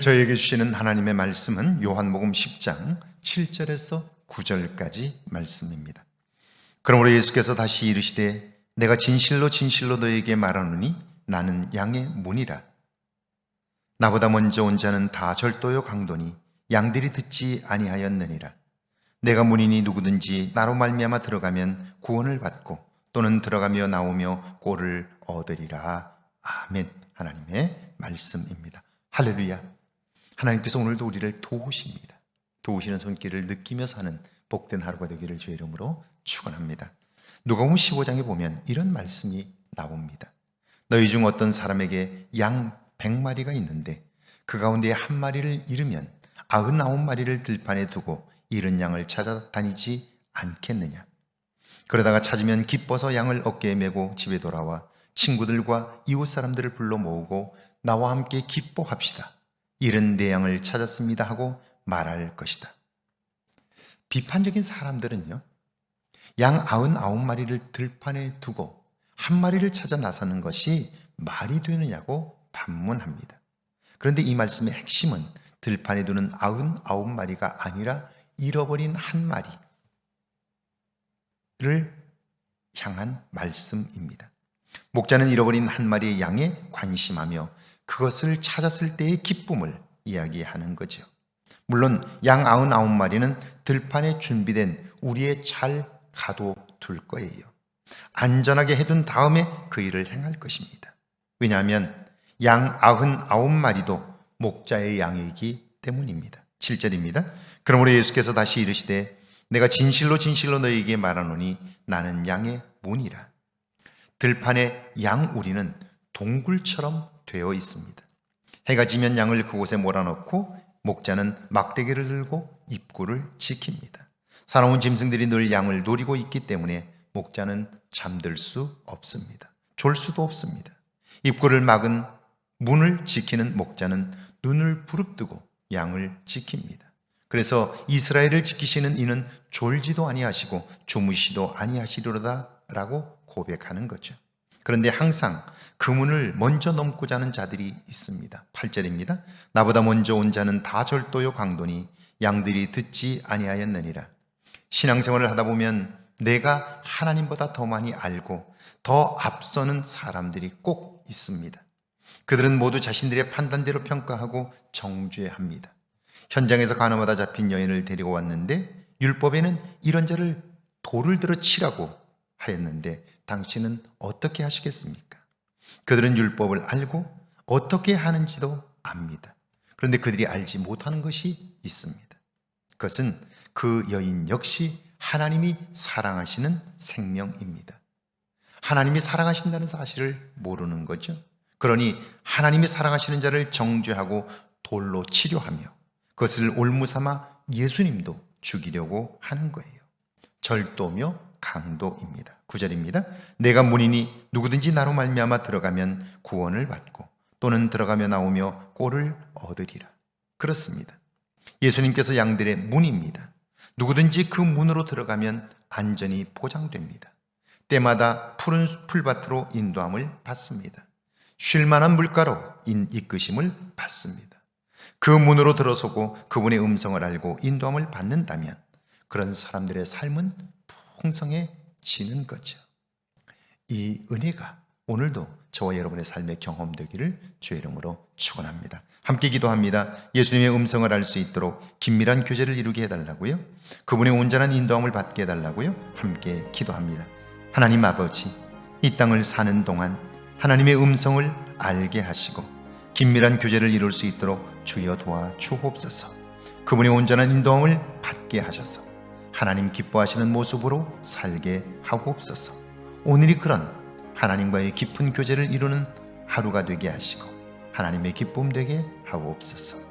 저에게 주시는 하나님의 말씀은 요한복음 10장 7절에서 9절까지 말씀입니다. 그러므로 예수께서 다시 이르시되 내가 진실로 진실로 너에게 말하노니 나는 양의 문이라. 나보다 먼저 온 자는 다 절도요 강도니 양들이 듣지 아니하였느니라. 내가 문이니 누구든지 나로 말미암아 들어가면 구원을 받고 또는 들어가며 나오며 꼴을 얻으리라. 아멘. 하나님의 말씀입니다. 할렐루야. 하나님께서 오늘도 우리를 도우십니다. 도우시는 손길을 느끼며 사는 복된 하루가 되기를 주의 이름으로 축원합니다. 누가복음 15장에 보면 이런 말씀이 나옵니다. 너희 중 어떤 사람에게 양 100마리가 있는데 그 가운데 한 마리를 잃으면 99마리를 들판에 두고 잃은 양을 찾아다니지 않겠느냐. 그러다가 찾으면 기뻐서 양을 어깨에 메고 집에 돌아와 친구들과 이웃 사람들을 불러 모으고 나와 함께 기뻐합시다. 잃은 내 양을 찾았습니다 하고 말할 것이다. 비판적인 사람들은요, 양 99마리를 들판에 두고 한 마리를 찾아 나서는 것이 말이 되느냐고 반문합니다. 그런데 이 말씀의 핵심은 들판에 두는 99마리가 아니라 잃어버린 한 마리를 향한 말씀입니다. 목자는 잃어버린 한 마리의 양에 관심하며 그것을 찾았을 때의 기쁨을 이야기하는 거죠. 물론 양 99마리는 들판에 준비된 우리의 잘 가둬둘 거예요. 안전하게 해둔 다음에 그 일을 행할 것입니다. 왜냐하면 양 99마리도 목자의 양이기 때문입니다. 7절입니다. 그러므로 예수께서 다시 이르시되 내가 진실로 진실로 너희에게 말하노니 나는 양의 문이라. 들판에 양 우리는 동굴처럼 되어 있습니다. 해가 지면 양을 그곳에 몰아넣고 목자는 막대기를 들고 입구를 지킵니다. 사나운 짐승들이 늘 양을 노리고 있기 때문에 목자는 잠들 수 없습니다. 졸 수도 없습니다. 입구를 막은 문을 지키는 목자는 눈을 부릅뜨고 양을 지킵니다. 그래서 이스라엘을 지키시는 이는 졸지도 아니하시고 주무시도 아니하시리로다라고 고백하는 거죠. 그런데 항상 그 문을 먼저 넘고자 하는 자들이 있습니다. 8절입니다. 나보다 먼저 온 자는 다 절도요 강도니 양들이 듣지 아니하였느니라. 신앙생활을 하다 보면 내가 하나님보다 더 많이 알고 더 앞서는 사람들이 꼭 있습니다. 그들은 모두 자신들의 판단대로 평가하고 정죄합니다. 현장에서 가늠하다 잡힌 여인을 데리고 왔는데 율법에는 이런 자를 돌을 들어 치라고 하였는데 당신은 어떻게 하시겠습니까? 그들은 율법을 알고 어떻게 하는지도 압니다. 그런데 그들이 알지 못하는 것이 있습니다. 그것은 그 여인 역시 하나님이 사랑하시는 생명입니다. 하나님이 사랑하신다는 사실을 모르는 거죠. 그러니 하나님이 사랑하시는 자를 정죄하고 돌로 치료하며 그것을 올무삼아 예수님도 죽이려고 하는 거예요. 절도며 강도입니다. 9절입니다. 내가 문이니 누구든지 나로 말미암아 들어가면 구원을 받고 또는 들어가며 나오며 꼴을 얻으리라. 그렇습니다. 예수님께서 양들의 문입니다. 누구든지 그 문으로 들어가면 안전이 보장됩니다. 때마다 푸른 풀밭으로 인도함을 받습니다. 쉴만한 물가로 인 이끄심을 받습니다. 그 문으로 들어서고 그분의 음성을 알고 인도함을 받는다면 그런 사람들의 삶은 풍성해지는 거죠. 이 은혜가 오늘도 저와 여러분의 삶의 경험되기를 주의 이름으로 축원합니다. 함께 기도합니다. 예수님의 음성을 알 수 있도록 긴밀한 교제를 이루게 해달라고요. 그분의 온전한 인도함을 받게 해달라고요. 함께 기도합니다. 하나님 아버지, 이 땅을 사는 동안 하나님의 음성을 알게 하시고 긴밀한 교제를 이룰 수 있도록 주여 도와 주옵소서. 그분의 온전한 인도함을 받게 하셔서 하나님 기뻐하시는 모습으로 살게 하옵소서. 오늘이 그런 하나님과의 깊은 교제를 이루는 하루가 되게 하시고 하나님의 기쁨 되게 하옵소서.